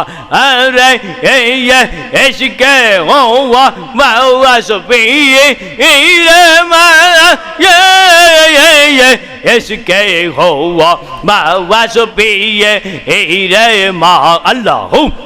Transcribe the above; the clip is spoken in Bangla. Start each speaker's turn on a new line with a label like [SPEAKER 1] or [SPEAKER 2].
[SPEAKER 1] Ara ella es que owa mawa sofi ira mara ye ye es que owa mawa sofi ira ma Allahu